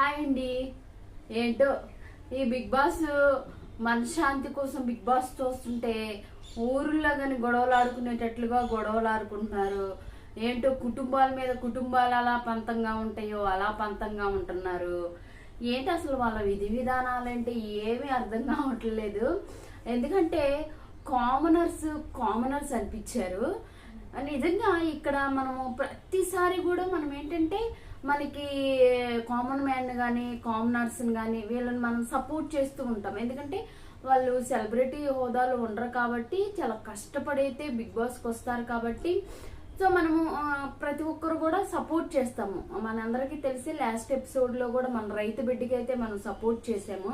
Hi అండి ఏంటో ఈ బిగ్ బాస్ మనశ్శాంతి కోసం బిగ్ బాస్ చూస్తుంటే ఊరుల్లో కానీ గొడవలు ఆడుకునేటట్లుగా గొడవలు ఆడుకుంటున్నారు. ఏంటో కుటుంబాల మీద కుటుంబాలు అలా పంతంగా ఉంటాయో అలా పంతంగా ఉంటున్నారు. ఏంటి అసలు వాళ్ళ విధి విధానాలు అంటే ఏమీ అర్థం కావట్లేదు. ఎందుకంటే కామనర్స్ కామనర్స్ అనిపించారు. నిజంగా ఇక్కడ మనము ప్రతిసారి కూడా మనం ఏంటంటే మనకి కామన్ మ్యాన్ కానీ కామనర్స్ని కానీ వీళ్ళని మనం సపోర్ట్ చేస్తూ ఉంటాం. ఎందుకంటే వాళ్ళు సెలబ్రిటీ హోదాలో ఉండరు కాబట్టి చాలా కష్టపడైతే బిగ్ బాస్కి వస్తారు కాబట్టి. సో మనము ప్రతి ఒక్కరు కూడా సపోర్ట్ చేస్తాము. మనందరికీ తెలిసి లాస్ట్ ఎపిసోడ్లో కూడా మన రైతు బిడ్డకి అయితే మనం సపోర్ట్ చేసాము.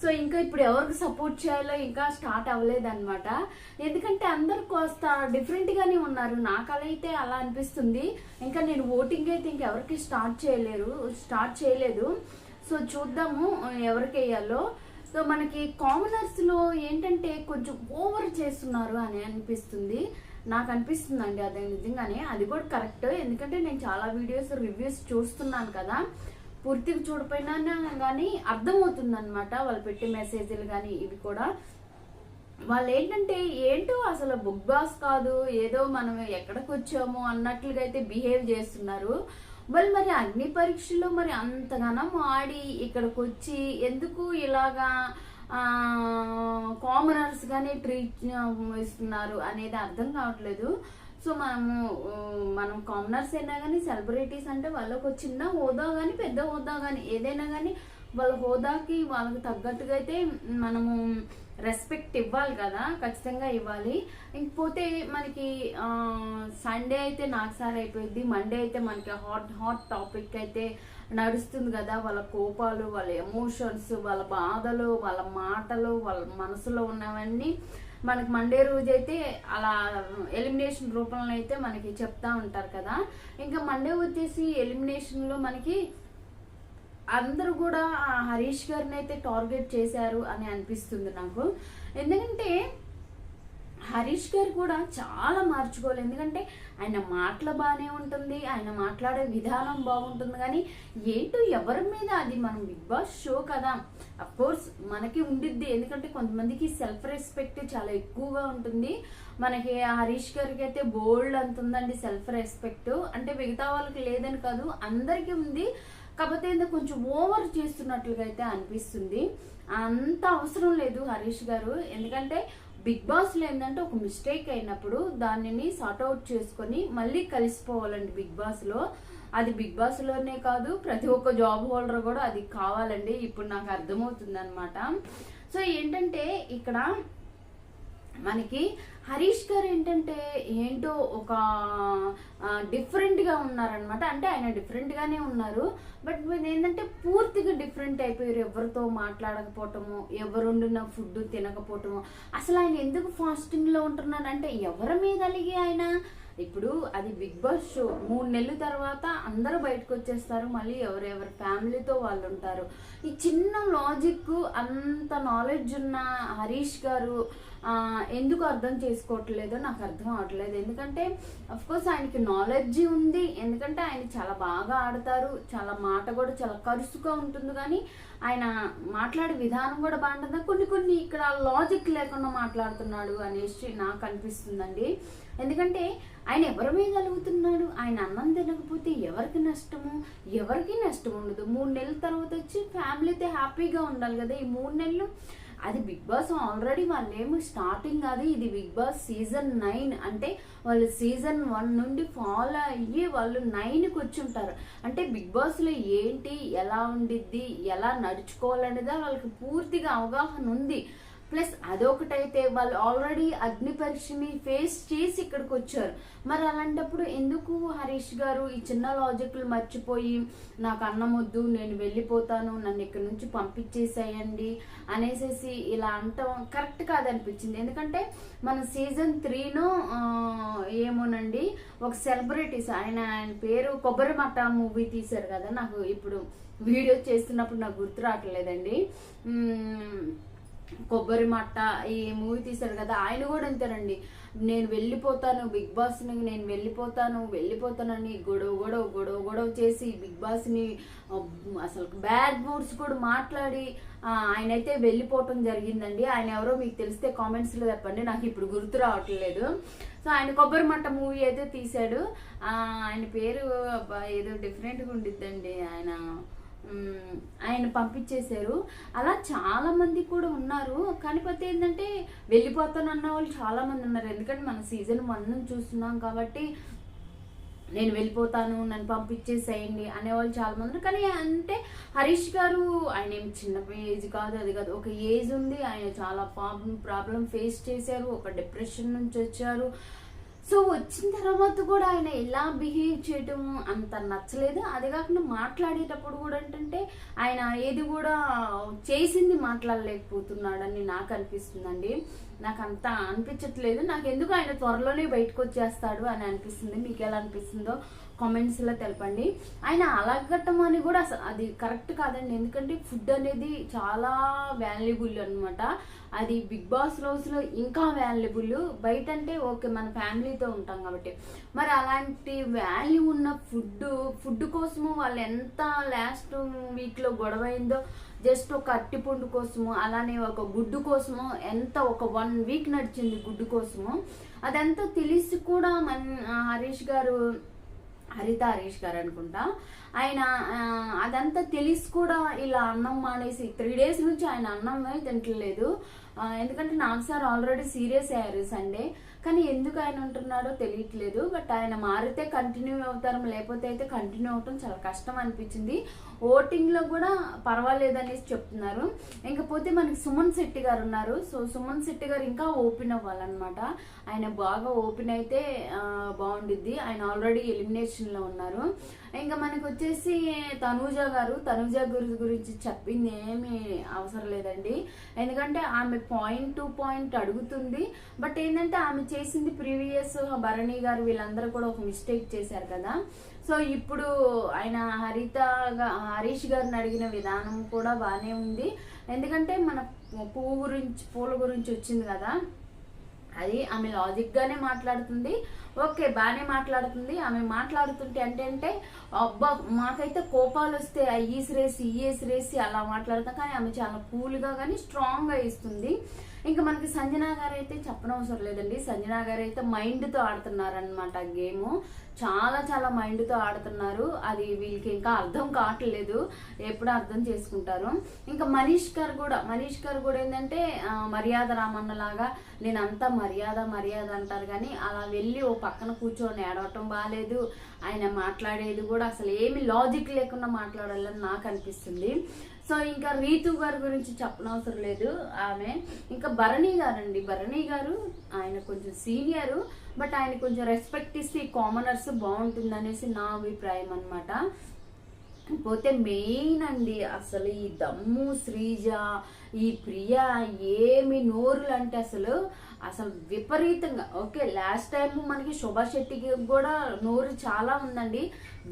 సో ఇంకా ఇప్పుడు ఎవరికి సపోర్ట్ చేయాలో ఇంకా స్టార్ట్ అవ్వలేదు అనమాట ఎందుకంటే అందరు కాస్త డిఫరెంట్గానే ఉన్నారు. నాకు అలా అయితే అలా అనిపిస్తుంది. ఇంకా నేను ఓటింగ్ అయితే ఇంకెవరికి స్టార్ట్ చేయలేరు స్టార్ట్ చేయలేదు. సో చూద్దాము ఎవరికి వేయాలో. సో మనకి కామనర్స్లో ఏంటంటే కొంచెం ఓవర్ చేస్తున్నారు అని అనిపిస్తుంది. నాకు అనిపిస్తుందండి అదే నిజంగానే. అది కూడా కరెక్ట్ ఎందుకంటే నేను చాలా వీడియోస్ రివ్యూస్ చూస్తున్నాను కదా. పూర్తిగా చూడపోయినా కానీ అర్థమవుతుంది అనమాట వాళ్ళు పెట్టే మెసేజ్లు కానీ ఇవి కూడా. వాళ్ళు ఏంటంటే ఏంటో అసలు బుక్ బాస్ కాదు ఏదో మనం ఎక్కడికి వచ్చాము అన్నట్లుగా అయితే బిహేవ్ చేస్తున్నారు. మరి మరి అగ్ని పరీక్షలో మరి అంతగానం ఆడి ఇక్కడికి వచ్చి ఎందుకు ఇలాగా కామనర్స్ గానే ట్రీట్ ఇస్తున్నారు అనేది అర్థం కావట్లేదు. సో మనము మనం కామనర్స్ అయినా కానీ సెలబ్రిటీస్ అంటే వాళ్ళకు ఒక చిన్న హోదా కానీ పెద్ద హోదా కానీ ఏదైనా కానీ వాళ్ళ హోదాకి వాళ్ళకి తగ్గట్టుగా అయితే మనము రెస్పెక్ట్ ఇవ్వాలి కదా ఖచ్చితంగా ఇవ్వాలి. ఇంకపోతే మనకి సండే అయితే నాకు సార్ అయిపోయింది. మండే అయితే మనకి హాట్ హాట్ టాపిక్ అయితే నడుస్తుంది కదా వాళ్ళ కోపాలు వాళ్ళ ఎమోషన్స్ వాళ్ళ బాధలు వాళ్ళ మాటలు వాళ్ళ మనసులో ఉన్నవన్నీ మనకి మండే రోజు అయితే అలా ఎలిమినేషన్ రూపంలో అయితే మనకి చెప్తా ఉంటారు కదా. ఇంకా మండే వచ్చేసి ఎలిమినేషన్లో మనకి అందరూ కూడా ఆ హరీష్ గారిని అయితే టార్గెట్ చేశారు అని అనిపిస్తుంది నాకు. ఎందుకంటే హరీష్ గారు కూడా చాలా మార్చుకోవాలి. ఎందుకంటే ఆయన మాటలు బాగానే ఉంటుంది ఆయన మాట్లాడే విధానం బాగుంటుంది. కానీ ఏంటో ఎవరి మీద? అది మనం బిగ్ బాస్ షో కదా. అఫ్ కోర్స్ మనకి ఉండిద్ది. ఎందుకంటే కొంతమందికి సెల్ఫ్ రెస్పెక్ట్ చాలా ఎక్కువగా ఉంటుంది. మనకి హరీష్ గారికి అయితే బోల్డ్ అంత ఉందండి సెల్ఫ్ రెస్పెక్ట్ అంటే మిగతా వాళ్ళకి లేదని కాదు అందరికీ ఉంది. కాకపోతే ఏదో కొంచెం ఓవర్ చేస్తున్నట్లుగా అయితే అనిపిస్తుంది. అంత అవసరం లేదు హరీష్ గారు. ఎందుకంటే బిగ్ బాస్లో ఏంటంటే ఒక మిస్టేక్ అయినప్పుడు దానిని సార్ట్ అవుట్ చేసుకొని మళ్ళీ కలిసిపోవాలండి బిగ్ బాస్లో అది బిగ్ బాస్లోనే కాదు ప్రతి ఒక్క జాబ్ హోల్డర్ కూడా అది కావాలండి. ఇప్పుడు నాకు అర్థమవుతుంది అనమాట సో ఏంటంటే ఇక్కడ మనకి హరీష్ గారు ఏంటంటే ఏంటో ఒక డిఫరెంట్గా ఉన్నారనమాట అంటే ఆయన డిఫరెంట్గానే ఉన్నారు. బట్ ఏంటంటే పూర్తిగా డిఫరెంట్ అయిపోయారు ఎవరితో మాట్లాడకపోవటము ఎవరు వండిన ఫుడ్ తినకపోవటము. అసలు ఆయన ఎందుకు ఫాస్టింగ్లో ఉంటున్నాడు అంటే ఎవరి మీద అలిగి ఆయన? ఇప్పుడు అది బిగ్ బాస్ షో. మూడు నెలల తర్వాత అందరూ బయటకు వచ్చేస్తారు. మళ్ళీ ఎవరెవరి ఫ్యామిలీతో వాళ్ళు ఉంటారు. ఈ చిన్న లాజిక్ అంత నాలెడ్జ్ ఉన్న హరీష్ గారు ఎందుకు అర్థం చేసుకోవట్లేదో నాకు అర్థం అవట్లేదు. ఎందుకంటే కోర్స్ ఆయనకి నాలెడ్జ్ ఉంది. ఎందుకంటే ఆయన చాలా బాగా ఆడతారు. చాలా మాట కూడా చాలా కరుసుగా ఉంటుంది. కానీ ఆయన మాట్లాడే విధానం కూడా బాగుంటుంది. కొన్ని కొన్ని ఇక్కడ లాజిక్ లేకుండా మాట్లాడుతున్నాడు అనేసి నాకు అనిపిస్తుందండి. ఎందుకంటే ఆయన ఎవరి మీద అలుగుతున్నాడు ఆయన అన్నం తినకపోతే ఎవరికి నష్టము? ఎవరికి నష్టం ఉండదు? మూడు నెలల తర్వాత వచ్చి ఫ్యామిలీతో హ్యాపీగా ఉండాలి కదా. ఈ మూడు నెలలు అది బిగ్ బాస్ ఆల్రెడీ వాళ్ళేమో స్టార్టింగ్ అది ఇది బిగ్ బాస్ సీజన్ నైన్. అంటే వాళ్ళు సీజన్ వన్ నుండి ఫాలో అయ్యి వాళ్ళు నైన్కి వచ్చి ఉంటారు అంటే బిగ్ బాస్లో ఏంటి ఎలా ఉండిద్ది ఎలా నడుచుకోవాలనేది వాళ్ళకి పూర్తిగా అవగాహన ఉంది. ప్లస్ అదొకటైతే వాళ్ళు ఆల్రెడీ అగ్ని పరీక్షని ఫేస్ చేసి ఇక్కడికి వచ్చారు మరి అలాంటప్పుడు ఎందుకు హరీష్ గారు ఈ చిన్న లాజిక్లు మర్చిపోయి నాకు అన్నం వద్దు నేను వెళ్ళిపోతాను నన్ను ఇక్కడి నుంచి పంపించేసేయండి అనేసేసి ఇలా అంటాం కరెక్ట్ కాదనిపించింది. ఎందుకంటే మన సీజన్ త్రీను ఏమోనండి ఒక సెలబ్రిటీస్ ఆయన ఆయన పేరు కొబ్బరి మట్ట మూవీ తీశారు కదా నాకు ఇప్పుడు వీడియో చేస్తున్నప్పుడు నాకు గుర్తు రావట్లేదండి. మ్మ్, కొబ్బరి మట్ట ఈ మూవీ తీశారు కదా ఆయన కూడా అంతేనండి. నేను వెళ్ళిపోతాను బిగ్ బాస్ని నేను వెళ్ళిపోతాను వెళ్ళిపోతానని గొడవ గొడవ గొడవ గొడవ చేసి బిగ్ బాస్ని అసలు బ్యాడ్ వర్డ్స్ కూడా మాట్లాడి ఆయన అయితే వెళ్ళిపోవటం జరిగిందండి. ఆయన ఎవరో మీకు తెలిస్తే కామెంట్స్లో చెప్పండి. నాకు ఇప్పుడు గుర్తు రావట్లేదు. సో ఆయన కొబ్బరి మట్ట మూవీ అయితే తీశాడు. ఆయన పేరు ఏదో డిఫరెంట్గా ఉండిద్దండి ఆయన. ఆయన పంపించేశారు. అలా చాలా మంది కూడా ఉన్నారు. కాకపోతే ఏంటంటే వెళ్ళిపోతానన్న వాళ్ళు చాలా మంది ఉన్నారు. ఎందుకంటే మన సీజన్ వన్ చూస్తున్నాం కాబట్టి నేను వెళ్ళిపోతాను నన్ను పంపించేసేయండి అనేవాళ్ళు చాలా మంది ఉన్నారు. కానీ అంటే హరీష్ గారు ఆయన ఏం చిన్న ఏజ్ కాదు అది కాదు. ఒక ఏజ్ ఉంది. ఆయన చాలా ప్రాబ్లం ప్రాబ్లం ఫేస్ చేశారు. ఒక డిప్రెషన్ నుంచి వచ్చారు. సో వచ్చిన తర్వాత కూడా ఆయన ఎలా బిహేవ్ చేయటం అంత నచ్చలేదు. అది కాకుండా మాట్లాడేటప్పుడు కూడా ఏంటంటే ఆయన ఏది కూడా చేసింది మాట్లాడలేకపోతున్నాడని నాకు అనిపిస్తుందండి. నాకు అంత అనిపించట్లేదు. నాకు ఎందుకు ఆయన త్వరలోనే బయటకు వచ్చేస్తాడు అని అనిపిస్తుంది. మీకు ఎలా అనిపిస్తుందో కామెంట్స్లో తెలపండి. ఆయన అలగట్టం అని కూడా అసలు అది కరెక్ట్ కాదండి. ఎందుకంటే ఫుడ్ అనేది చాలా వాల్యుబుల్ అనమాట అది బిగ్ బాస్ రోజు లో ఇంకా వాల్యుబుల్ బయట అంటే ఓకే మన ఫ్యామిలీతో ఉంటాం కాబట్టి. మరి అలాంటి వాల్యూ ఉన్న ఫుడ్ ఫుడ్ కోసము వాళ్ళు ఎంత లాస్ట్ వీక్లో గొడవ అయిందో జస్ట్ ఒక అట్టిపండు కోసము అలానే ఒక గుడ్డు కోసము ఎంత ఒక వన్ వీక్ నడిచింది గుడ్డు కోసము అదంతా తెలిసి కూడా మన హరీష్ గారు హరిత హరీష్ గారు అనుకుంటా. ఆయన అదంతా తెలిసి కూడా ఇలా అన్నం మానేసి త్రీ డేస్ నుంచి ఆయన అన్నమే తింటలేదు ఎందుకంటే నాకు సార్ ఆల్రెడీ సీరియస్ అయ్యారు సండే కానీ ఎందుకు ఆయన ఉంటున్నాడో తెలియట్లేదు. బట్ ఆయన మారితే కంటిన్యూ అవుతారు లేకపోతే అయితే కంటిన్యూ అవటం చాలా కష్టం అనిపించింది. ఓటింగ్లో కూడా పర్వాలేదు అనేసి చెప్తున్నారు. ఇంకపోతే మనకి సుమన్ శెట్టి గారు ఉన్నారు. సో సుమన్ శెట్టి గారు ఇంకా ఓపెన్ అవ్వాలన్నమాట. ఆయన బాగా ఓపెన్ అయితే బాగుండిద్ది. ఆయన ఆల్రెడీ ఎలిమినేషన్లో ఉన్నారు. ఇంకా మనకు వచ్చేసి తనూజ గారు తనూజ గురి గురించి చెప్పింది ఏమీ అవసరం లేదండి. ఎందుకంటే ఆమె పాయింట్ టు పాయింట్ అడుగుతుంది. బట్ ఏంటంటే ఆమె చేసింది ప్రీవియస్ భరణి గారు వీళ్ళందరూ కూడా ఒక మిస్టేక్ చేశారు కదా. సో ఇప్పుడు ఆయన హరిత హరీష్ గారిని అడిగిన విధానం కూడా బాగానే ఉంది. ఎందుకంటే మన పువ్వు గురించి పూల గురించి వచ్చింది కదా. అది ఆమె లాజిక్ గానే మాట్లాడుతుంది. ఓకే బాగానే మాట్లాడుతుంది. ఆమె మాట్లాడుతుంటే అంటే అంటే అబ్బా మాకైతే కోపాలు వస్తే ఆ ఈసిరేసి ఈ ఈసిరేసి అలా మాట్లాడతాం. కానీ ఆమె చాలా కూల్గా కానీ స్ట్రాంగ్గా ఇస్తుంది. ఇంకా మనకి సంజనా గారు అయితే చెప్పనవసరం లేదండి. సంజనా గారు అయితే మైండ్తో ఆడుతున్నారనమాట ఆడుతున్నారు అనమాట గేమ్. చాలా చాలా మైండ్తో ఆడుతున్నారు. అది వీళ్ళకి ఇంకా అర్థం కావట్లేదు. ఎప్పుడు అర్థం చేసుకుంటారు. ఇంకా మనీష్ గారు కూడా మనీష్ గారు కూడా ఏంటంటే మర్యాద రామన్న లాగా నేను అంతా మర్యాద మర్యాద అంటారు కానీ అలా వెళ్ళి ఓ పక్కన కూర్చొని ఏడవటం బాగాలేదు ఆయన మాట్లాడేది కూడా అసలు ఏమి లాజిక్ లేకుండా మాట్లాడాలని నాకు అనిపిస్తుంది. సో ఇంకా రీతు గారి గురించి చెప్పనవసరం లేదు. ఆమె ఇంకా భరణి గారు అండి భరణి గారు ఆయన కొంచెం సీనియరు బట్ ఆయన కొంచెం రెస్పెక్ట్ ఇస్తే కామనర్స్ బాగుంటుంది అనేసి నా అభిప్రాయం అనమాట పోతే మెయిన్ అండి అసలు ఈ దమ్ము శ్రీజ ఈ ప్రియ ఏమి నోరులు అంటే అసలు అసలు విపరీతంగా. ఓకే లాస్ట్ టైం మనకి శోభా శెట్టికి కూడా నోరు చాలా ఉందండి.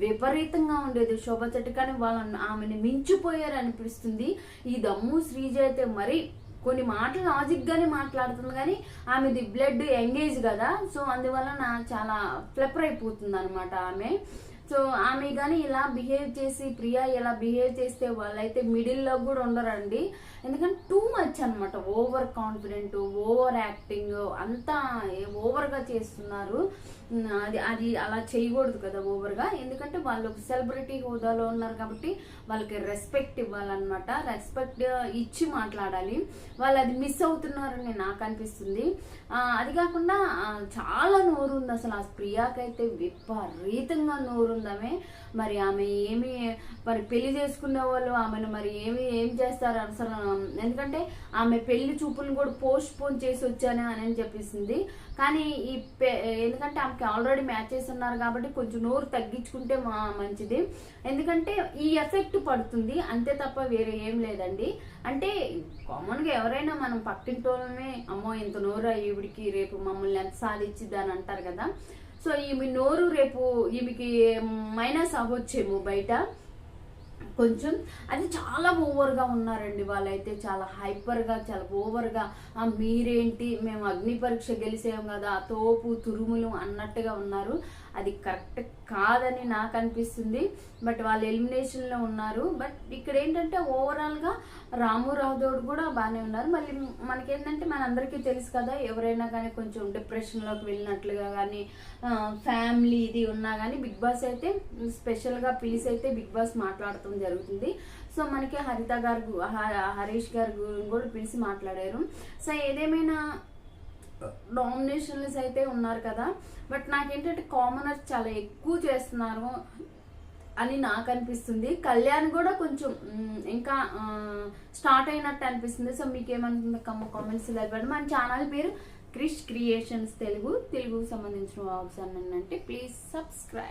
విపరీతంగా ఉండేది శోభా శెట్టి. కానీ వాళ్ళ ఆమెను మించిపోయారు అనిపిస్తుంది. ఈ దమ్ము శ్రీజ అయితే మరి కొన్ని మాటలు లాజిక్ గానే మాట్లాడుతుంది. కానీ ఆమెది బ్లడ్ ఎంగేజ్ కదా. సో అందువలన చాలా ఫ్లెపర్ అయిపోతుంది అనమాట ఆమె. సో ఆమె కానీ ఇలా బిహేవ్ చేసి ప్రియా ఇలా బిహేవ్ చేస్తే వాళ్ళైతే మిడిల్లో కూడా ఉండరండి. ఎందుకంటే టూ మచ్ అనమాట ఓవర్ కాన్ఫిడెంట్ ఓవర్ యాక్టింగ్ అంతా ఓవర్గా చేస్తున్నారు. అది అది అలా చేయకూడదు కదా ఓవర్గా ఎందుకంటే వాళ్ళు సెలబ్రిటీ హోదాలో ఉన్నారు కాబట్టి వాళ్ళకి రెస్పెక్ట్ ఇవ్వాలన్నమాట. రెస్పెక్ట్ ఇచ్చి మాట్లాడాలి. వాళ్ళు అది మిస్ అవుతున్నారని నాకు అనిపిస్తుంది. అది కాకుండా చాలా నోరు ఉంది అసలు ఆ ప్రియాకైతే విపరీతంగా నోరు ఉందామే మరి ఆమె ఏమి మరి పెళ్ళి చేసుకునే వాళ్ళు ఆమెను మరి ఏమి ఏం చేస్తారు అసలు? ఎందుకంటే ఆమె పెళ్ళి చూపులను కూడా పోస్ట్ పోన్ చేసి వచ్చాను అని అని చెప్పేసింది. కానీ ఈ ఎందుకంటే ఆమెకి ఆల్రెడీ మ్యాచెస్ ఉన్నారు కాబట్టి కొంచెం నోరు తగ్గించుకుంటే మా మంచిది. ఎందుకంటే ఈ ఎఫెక్ట్ పడుతుంది అంతే తప్ప వేరే ఏం లేదండి. అంటే కామన్గా ఎవరైనా మనం పక్కింటోళ్ళమే అమ్మో ఇంత నోరు ఈవిడికి రేపు మమ్మల్ని ఎంత సాధించిద్ది అని అంటారు కదా. సో ఈమె నోరు రేపు ఈమెకి మైనస్ అవ్వచ్చేమో బయట. కొంచెం అది చాలా ఓవర్గా ఉన్నారండి వాళ్ళైతే చాలా హైపర్గా చాలా ఓవర్గా. మీరేంటి? మేము అగ్ని పరీక్ష గెలిసాం కదా తోపు తురుములు అన్నట్టుగా ఉన్నారు. అది కరెక్ట్ కాదని నాకు అనిపిస్తుంది. బట్ వాళ్ళు ఎలిమినేషన్లో ఉన్నారు. బట్ ఇక్కడ ఏంటంటే ఓవరాల్గా రాము రాథోడ్ కూడా బాగానే ఉన్నారు. మళ్ళీ మనకేంటంటే మనందరికీ తెలుసు కదా ఎవరైనా కానీ కొంచెం డిప్రెషన్లోకి వెళ్ళినట్లుగా కానీ ఫ్యామిలీ ఇది ఉన్నా కానీ బిగ్ బాస్ అయితే స్పెషల్గా పిలిచి అయితే బిగ్ బాస్ మాట్లాడటం జరుగుతుంది. సో మనకి హరిత గారు హ- హరీష్ గారు కూడా పిలిచి మాట్లాడారు. సో ఏదేమైనా డామినేషన్స్ అయితే ఉన్నారు కదా. బట్ నాకేంటంటే కామనర్స్ చాలా ఎక్కువ చేస్తున్నారు అని నాకు అనిపిస్తుంది. కళ్యాణ్ కూడా కొంచెం ఇంకా స్టార్ట్ అయినట్టు అనిపిస్తుంది. సో మీకు ఏమనుకుంది కమ్మ కామెంట్స్ తెలిపండి మన ఛానల్ పేరు క్రిష్ క్రియేషన్స్ తెలుగు. తెలుగుకు సంబంధించిన వాగ్స్ అని అంటే ప్లీజ్ సబ్స్క్రైబ్.